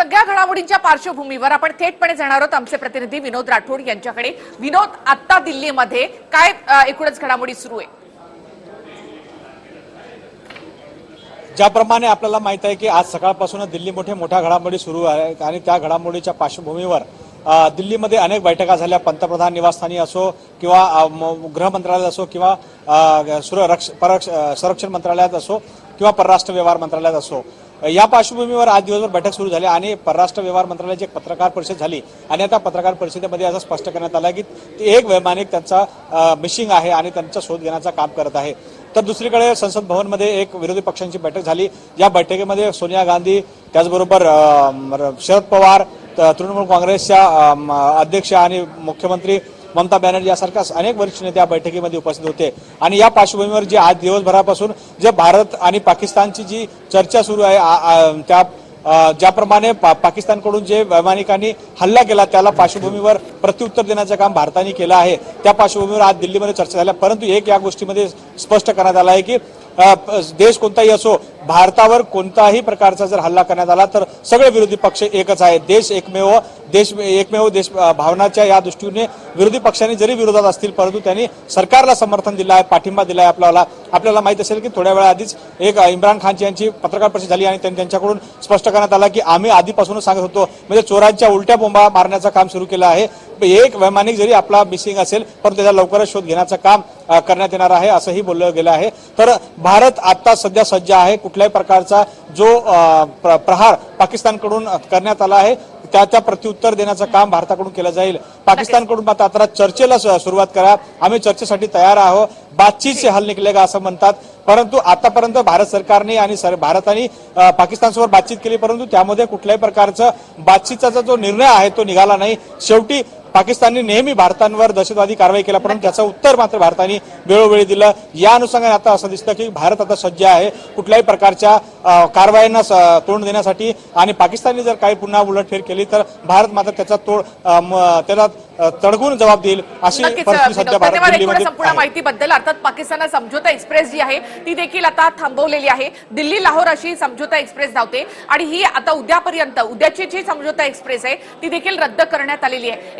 सगळ्या घडामोडींच्या पार्श्वभूमीवर आपण थेटपणे जाणार आहोत. आमचे प्रतिनिधी विनोद राठोड यांच्याकडे. विनोद आत्ता दिल्लीमध्ये काय एकूणच घडामोडी सुरू आहे? ज्याप्रमाणे आपल्याला माहीत आहे की आज सकाळपासून दिल्ली मोठे मोठ्या घडामोडी सुरू आहेत आणि त्या घडामोडीच्या पार्श्वभूमीवर दिल्लीमध्ये अनेक बैठका झाल्या. पंतप्रधान निवासस्थानी असो किंवा गृहमंत्रालयात असो किंवा सुरक्ष परक्ष- संरक्षण मंत्रालयात असो किंवा परराष्ट्र व्यवहार मंत्रालयात असो. या पार्श्वभूमीवर आज दिवसभर बैठक सुरू झाली आणि परराष्ट्र व्यवहार मंत्रालयाची एक पत्रकार परिषद झाली. आणि आता पत्रकार परिषदेमध्ये असं स्पष्ट करण्यात आलं की ते एक वैमानिक त्यांचा मिशिंग आहे आणि त्यांचा शोध घेण्याचं काम करत आहे. तर दुसरीकडे संसद भवनमध्ये एक विरोधी पक्षांची बैठक झाली. या बैठकीमध्ये सोनिया गांधी त्याचबरोबर शरद पवार तृणमूल काँग्रेसच्या अध्यक्ष आणि मुख्यमंत्री ममता बॅनर्जी यासारख्या अनेक वरिष्ठ नेते या बैठकीमध्ये उपस्थित होते. आणि या पार्श्वभूमीवर जे आज दिवसभरापासून जे भारत आणि पाकिस्तानची जी चर्चा सुरू आहे त्या ज्याप्रमाणे पा- पाकिस्तानकडून जे वैमानिकांनी हल्ला केला त्याला पार्श्वभूमीवर प्रत्युत्तर देण्याचं काम भारताने केलं आहे. त्या पार्श्वभूमीवर आज दिल्लीमध्ये चर्चा झाल्या परंतु एक या गोष्टीमध्ये स्पष्ट करण्यात आलं आहे की देश कोणताही असो भारतावर कोणताही प्रकारचा जर हल्ला करण्यात आला तर सगळे विरोधी पक्ष एकच आहे देश एकमेव देश एकमेव देश भावनाच्या या दृष्टीने विरोधी पक्षांनी जरी विरोधात असतील परंतु त्यांनी सरकारला समर्थन दिलं आहे पाठिंबा दिला आहे आपल्याला. आपल्याला माहीत असेल की थोड्या वेळा आधीच एक इम्रान खानची यांची पत्रकार परिषद झाली आणि त्यांनी त्यांच्याकडून स्पष्ट करण्यात आला की आम्ही आधीपासूनच सांगत होतो म्हणजे चोरांच्या उलट्या बोंबा मारण्याचं काम सुरू केलं आहे. एक वैमानिक जरी आपला मिसिंग असेल पण त्याचा लवकरच शोध घेण्याचं काम करण्यात येणार आहे असंही बोललं गेलं आहे. तर भारत आता सध्या सज्ज आहे. कुठल्याही प्रकारचा जो प्र- प्रहार पाकिस्तानकडून करण्यात आला आहे. त्या त्या प्रत्युत्तर देण्याचं काम भारताकडून केलं जाईल. पाकिस्तानकडून मात्र आता चर्चेला सुरुवात करा. आम्ही चर्चेसाठी तयार आहोत. बातचीत से हल निकलेगा असं म्हणतात. परंतु आतापर्यंत भारत सरकारने आणि सर भारताने पाकिस्तानसोबत बातचीत केली. परंतु त्यामध्ये कुठल्याही प्रकारचं बातचीतचा जो निर्णय आहे तो निघाला नाही. शेवटी पाकिस्तानने नेहमी भारतांवर दहशतवादी कारवाई केला परंतु त्याचं उत्तर मात्र भारताने वेळोवेळी दिलं. या अनुषंगाने आता असं दिसतं की भारत आता सज्ज आहे. कुठल्याही प्रकारच्या कारवायांना तोंड देण्यासाठी आणि पाकिस्तानने जर काही पुन्हा उलटफेर केली तर भारत मात्र त्याचा तोड त्याला अ, तडकून जबाब देईल अशी परिस्थिती सध्या. भारत संपूर्ण. माहितीबद्दल अर्थात पाकिस्तान समझोता एक्सप्रेस जी आहे ती देखील आता थांबवलेली आहे. दिल्ली लाहोर अशी समझोता एक्सप्रेस धावते. आणि ही आता उद्यापर्यंत उद्याची जी समझोता एक्सप्रेस आहे ती देखील रद्द करण्यात आलेली आहे.